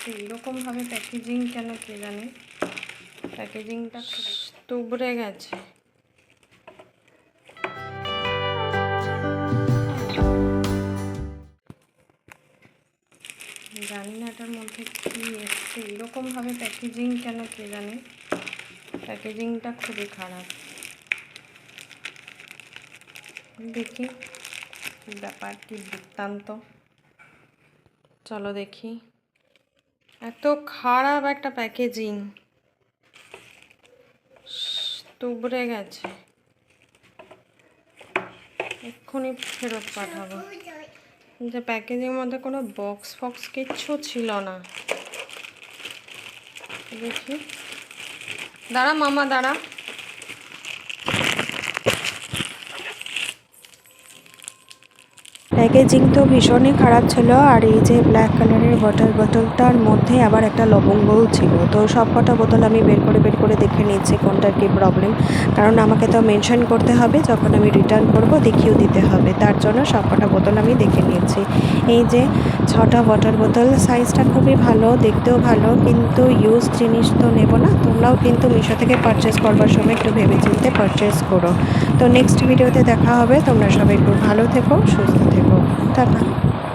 এসছে এরকমভাবে প্যাকেজিং কেন কে জানে? প্যাকেজিংটা তুবড়ে গেছে জানি না এটার মধ্যে কী এসছে এরকমভাবে প্যাকেজিং কেন কে জানে? প্যাকেজিংটা খুবই খারাপ। দেখি, ব্যাপার কি বৃত্তান্ত। চলো দেখি। এত খারাপ একটা প্যাকেজিং তুবড়ে গেছে। এক্ষুনি ফেরত পাঠাবো। যে প্যাকেজিংয়ের মধ্যে কোনো বক্স ফক্স কিচ্ছু ছিল না। দেখি। দাঁড়া মামা, দাঁড়া। প্যাকেজিং তো ভীষণই খারাপ ছিল, আর এই যে ব্ল্যাক কালারের ওয়াটার বোতলটার মধ্যে আবার একটা লবঙ্গও ছিল। তো সব কটা বোতল আমি বের করে বের করে দেখে নিচ্ছি কোনটার কী প্রবলেম কারণ আমাকে তো মেনশন করতে হবে, যখন আমি রিটার্ন করব দেখিয়েও দিতে হবে। তার জন্য সব কটা বোতল আমি দেখে নিয়েছি। এই যে ছটা ওয়াটার বোতল সাইজটা খুবই ভালো, দেখতেও ভালো, কিন্তু ইউজ জিনিস তো নেব না। তোমরাও কিন্তু মিশো থেকে পারচেস করবার সময় একটু ভেবে চিনতে পারচেস করো। তো নেক্সট ভিডিওতে দেখা হবে। তোমরা সবাই একটু ভালো থেকো, সুস্থ থেকো। đồ ăn.